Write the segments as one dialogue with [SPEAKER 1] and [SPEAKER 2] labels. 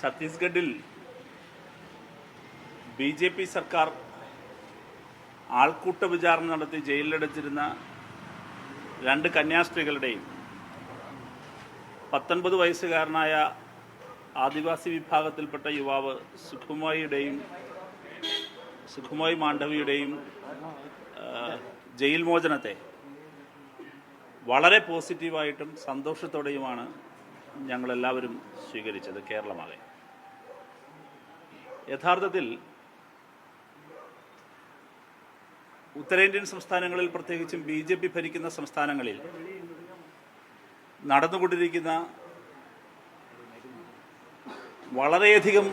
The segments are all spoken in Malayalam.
[SPEAKER 1] ഛത്തീസ്ഗഡിൽ ബി ജെ പി സർക്കാർ ആൾക്കൂട്ട വിചാരണ നടത്തി ജയിലിലടച്ചിരുന്ന രണ്ട് കന്യാസ്ത്രീകളുടെയും പത്തൊൻപത് വയസ്സുകാരനായ ആദിവാസി വിഭാഗത്തിൽപ്പെട്ട യുവാവ് സുഖുമായിയുടെയും സുഖുമായി മാണ്ഡവിയുടെയും ജയിൽ മോചനത്തെ വളരെ പോസിറ്റീവായിട്ടും സന്തോഷത്തോടെയുമാണ് ഞങ്ങളെല്ലാവരും സ്വീകരിച്ചത് കേരളമാകെ. യഥാർത്ഥത്തിൽ ഉത്തരേന്ത്യൻ സംസ്ഥാനങ്ങളിൽ പ്രത്യേകിച്ചും ബി ജെ പി ഭരിക്കുന്ന സംസ്ഥാനങ്ങളിൽ നടന്നുകൊണ്ടിരിക്കുന്ന വളരെയധികം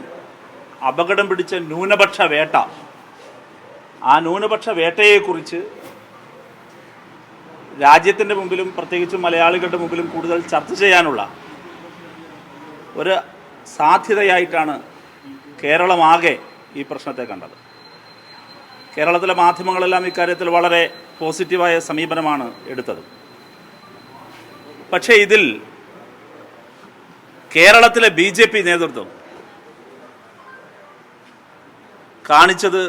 [SPEAKER 1] അപകടം പിടിച്ച ന്യൂനപക്ഷ വേട്ട. ആ ന്യൂനപക്ഷ വേട്ടയെക്കുറിച്ച് രാജ്യത്തിന്റെ മുമ്പിലും പ്രത്യേകിച്ചും മലയാളികളുടെ മുമ്പിലും കൂടുതൽ ചർച്ച ചെയ്യാനുള്ള ഒരു സാധ്യതയായിട്ടാണ് കേരളമാകെ ഈ പ്രശ്നത്തെ കണ്ടത്. കേരളത്തിലെ മാധ്യമങ്ങളെല്ലാം ഇക്കാര്യത്തിൽ വളരെ പോസിറ്റീവായ സമീപനമാണ് എടുത്തത്. പക്ഷേ ഇതിൽ കേരളത്തിലെ ബി ജെ പി നേതൃത്വം കാണിച്ചത്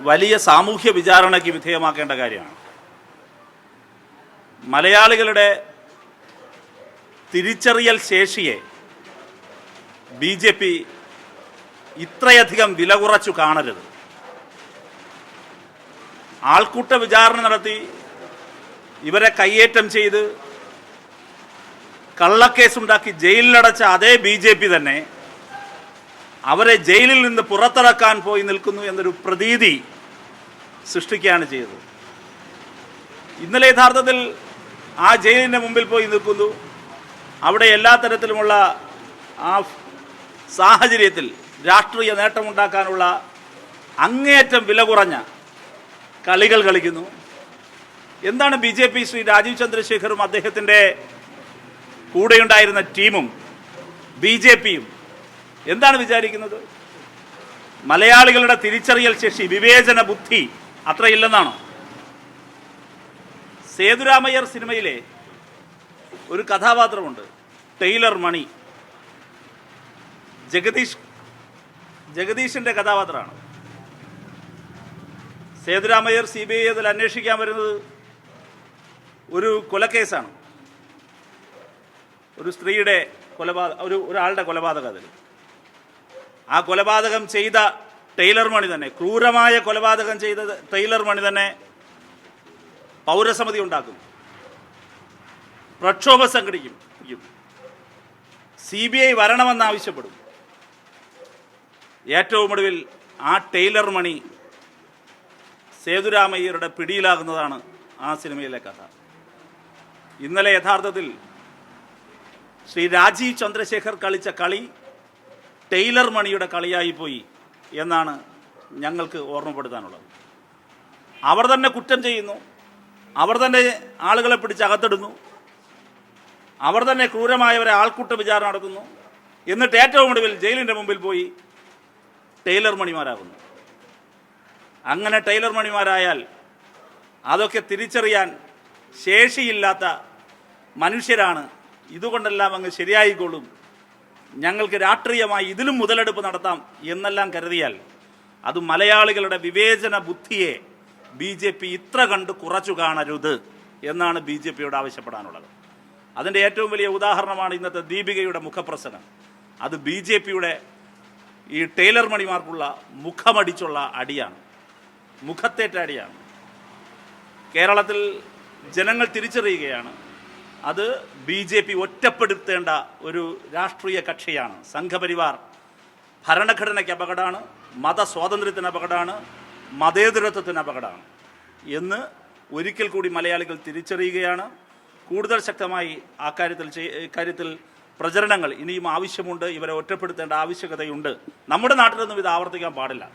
[SPEAKER 1] വലിയ സാമൂഹ്യ വിചാരണയ്ക്ക് വിധേയമാക്കേണ്ട കാര്യമാണ്. മലയാളികളുടെ തിരിച്ചറിയൽ ശേഷിയെ ബി ജെ പി ഇത്രയധികം വില കുറച്ചു കാണരുത്. ആൾക്കൂട്ട വിചാരണ നടത്തി ഇവരെ കയ്യേറ്റം ചെയ്ത് കള്ളക്കേസുണ്ടാക്കി ജയിലിലടച്ച അതേ ബി ജെ പി തന്നെ അവരെ ജയിലിൽ നിന്ന് പുറത്തിറക്കാൻ പോയി നിൽക്കുന്നു എന്നൊരു പ്രതീതി സൃഷ്ടിക്കുകയാണ് ചെയ്തത്. ഇന്നലെ യഥാർത്ഥത്തിൽ ആ ജയിലിന്റെ മുമ്പിൽ പോയി നിൽക്കുന്നു. അവിടെ എല്ലാ തരത്തിലുമുള്ള ആ സാഹചര്യത്തിൽ രാഷ്ട്രീയ നേട്ടമുണ്ടാക്കാനുള്ള അങ്ങേയറ്റം വില കുറഞ്ഞ കളികൾ കളിക്കുന്നു. എന്താണ് B J P Shri Rajeev ചന്ദ്രശേഖറും അദ്ദേഹത്തിന്റെ കൂടെയുണ്ടായിരുന്ന ടീമും ബി ജെ പിയും? എന്താണ് വിചാരിക്കുന്നത്? മലയാളികളുടെ തിരിച്ചറിയൽ ശേഷി വിവേചന ബുദ്ധി അത്രയില്ലെന്നാണോ? സേതുരാമയ്യർ സിനിമയിലെ ഒരു കഥാപാത്രമുണ്ട്. ടെയ്ലർ മണി. ജഗദീഷ് ജഗദീഷിന്റെ കഥാപാത്രമാണ്. സേതുരാമയ്യർ സി ബി ഐ അതിൽ അന്വേഷിക്കാൻ വരുന്നത് ഒരു കൊലക്കേസാണ്. ഒരു സ്ത്രീയുടെ കൊലപാതക ഒരു ഒരാളുടെ കൊലപാതകം അതിൽ. ആ കൊലപാതകം ചെയ്ത ടൈലർ മണി തന്നെ ക്രൂരമായ കൊലപാതകം ചെയ്ത ടൈലർ മണി തന്നെ പൗരസമിതി ഉണ്ടാക്കും പ്രക്ഷോഭം സംഘടിക്കും. സി ബി ഐ വരണമെന്നാവശ്യപ്പെടും. ഏറ്റവും ഒടുവിൽ ആ ടൈലർ മണി സേതുരാമയ്യരുടെ പിടിയിലാകുന്നതാണ് ആ സിനിമയിലെ കഥ. ഇന്നലെ യഥാർത്ഥത്തിൽ ശ്രീ രാജീവ് ചന്ദ്രശേഖർ കളിച്ച കളി ടൈലർ മണിയുടെ കളിയായിപ്പോയി എന്നാണ് ഞങ്ങൾക്ക് ഓർമ്മപ്പെടുത്താനുള്ളത്. അവർ തന്നെ കുറ്റം ചെയ്യുന്നു. അവർ തന്നെ ആളുകളെ പിടിച്ച് അകത്തിടുന്നു. അവർ തന്നെ ക്രൂരമായവരെ ആൾക്കൂട്ട വിചാരണ നടത്തുന്നു എന്നിട്ട് ഏറ്റവും ഒടുവിൽ ജയിലിന്റെ മുമ്പിൽ പോയി ടൈലർ മണിമാരാകുന്നു. അങ്ങനെ ടൈലർ മണിമാരായാൽ അതൊക്കെ തിരിച്ചറിയാൻ ശേഷിയില്ലാത്ത മനുഷ്യരാണ്. ഇതുകൊണ്ടെല്ലാം അങ്ങ് ശരിയായിക്കൊള്ളും ഞങ്ങൾക്ക് രാഷ്ട്രീയമായി ഇതിലും മുതലെടുപ്പ് നടത്താം എന്നെല്ലാം കരുതിയാൽ അത് മലയാളികളുടെ വിവേചന ബുദ്ധിയെ ബി ജെ പി ഇത്ര കണ്ട് കുറച്ചു കാണരുത് എന്നാണ് ബി ജെ പിയോട് ആവശ്യപ്പെടാനുള്ളത്. അതിന്റെ ഏറ്റവും വലിയ ഉദാഹരണമാണ് ഇന്നത്തെ ദീപികയുടെ മുഖപ്രസംഗം. അത് ബി ജെ പിയുടെ ഈ ടൈലർ മണിമാർക്കുള്ള മുഖമടിച്ചുള്ള അടിയാണ്. മുഖത്തേറ്റ അടിയാണ്. കേരളത്തിൽ ജനങ്ങൾ തിരിച്ചറിയുകയാണ്. അത് ബി ജെ പി ഒറ്റപ്പെടുത്തേണ്ട ഒരു രാഷ്ട്രീയ കക്ഷിയാണ്. സംഘപരിവാർ ഭരണഘടനയ്ക്ക് അപകടമാണ് മതസ്വാതന്ത്ര്യത്തിന് അപകടമാണ് മതേതരത്വത്തിന് അപകടമാണ് എന്ന് ഒരിക്കൽ കൂടി മലയാളികൾ തിരിച്ചറിയുകയാണ്. കൂടുതൽ ശക്തമായി ആ കാര്യത്തിൽ കാര്യത്തിൽ പ്രചരണങ്ങൾ ഇനിയും ആവശ്യമുണ്ട്. ഇവരെ ഒറ്റപ്പെടുത്തേണ്ട ആവശ്യകതയുണ്ട്. നമ്മുടെ നാട്ടിലൊന്നും ഇത് ആവർത്തിക്കാൻ പാടില്ല.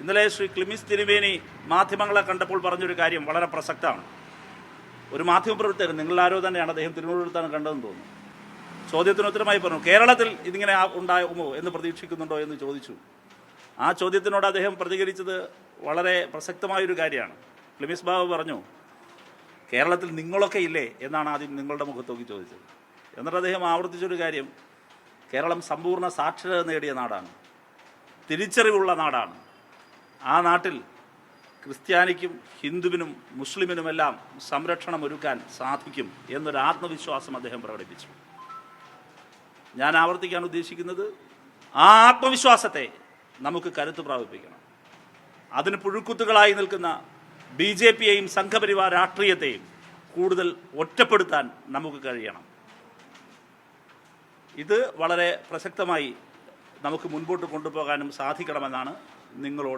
[SPEAKER 1] ഇന്നലെ ശ്രീ ക്ലിമിസ് തിരുവേനി മാധ്യമങ്ങളെ കണ്ടപ്പോൾ പറഞ്ഞൊരു കാര്യം വളരെ പ്രസക്തമാണ്. ഒരു മാധ്യമപ്രവർത്തകൻ നിങ്ങളാരോ തന്നെയാണ് അദ്ദേഹം തിരുവനന്തപുരത്താണ് കണ്ടതെന്ന് തോന്നുന്നു. ചോദ്യത്തിന് ഉത്തരമായി പറഞ്ഞു കേരളത്തിൽ ഇതിങ്ങനെ ഉണ്ടാകുമോ എന്ന് പ്രതീക്ഷിക്കുന്നുണ്ടോ എന്ന് ചോദിച്ചു. ആ ചോദ്യത്തിനോട് അദ്ദേഹം പ്രതികരിച്ചത് വളരെ പ്രസക്തമായൊരു കാര്യമാണ്. ക്ലിമിസ് ബാബു പറഞ്ഞു കേരളത്തിൽ നിങ്ങളൊക്കെ ഇല്ലേ എന്നാണ് ആദ്യം നിങ്ങളുടെ മുഖത്ത് നോക്കി ചോദിച്ചത്. എന്നിട്ട് അദ്ദേഹം ആവർത്തിച്ചൊരു കാര്യം കേരളം സമ്പൂർണ സാക്ഷരത നേടിയ നാടാണ്. തിരിച്ചറിവുള്ള നാടാണ്. ആ നാട്ടിൽ ക്രിസ്ത്യാനിക്കും ഹിന്ദുവിനും മുസ്ലിമിനുമെല്ലാം സംരക്ഷണം ഒരുക്കാൻ സാധിക്കും എന്നൊരു ആത്മവിശ്വാസം അദ്ദേഹം പ്രകടിപ്പിച്ചു. ഞാൻ ആവർത്തിക്കാൻ ഉദ്ദേശിക്കുന്നത് ആ ആത്മവിശ്വാസത്തെ നമുക്ക് കരുത്ത് പ്രാപിപ്പിക്കണം. അതിന് പുഴുക്കുത്തുകളായി നിൽക്കുന്ന ബി ജെ പിയെയും സംഘപരിവാർ രാഷ്ട്രീയത്തെയും കൂടുതൽ ഒറ്റപ്പെടുത്താൻ നമുക്ക് കഴിയണം. ഇത് വളരെ പ്രസക്തമായി നമുക്ക് മുൻപോട്ട് കൊണ്ടുപോകാനും സാധിക്കണമെന്നാണ് നിങ്ങളോട്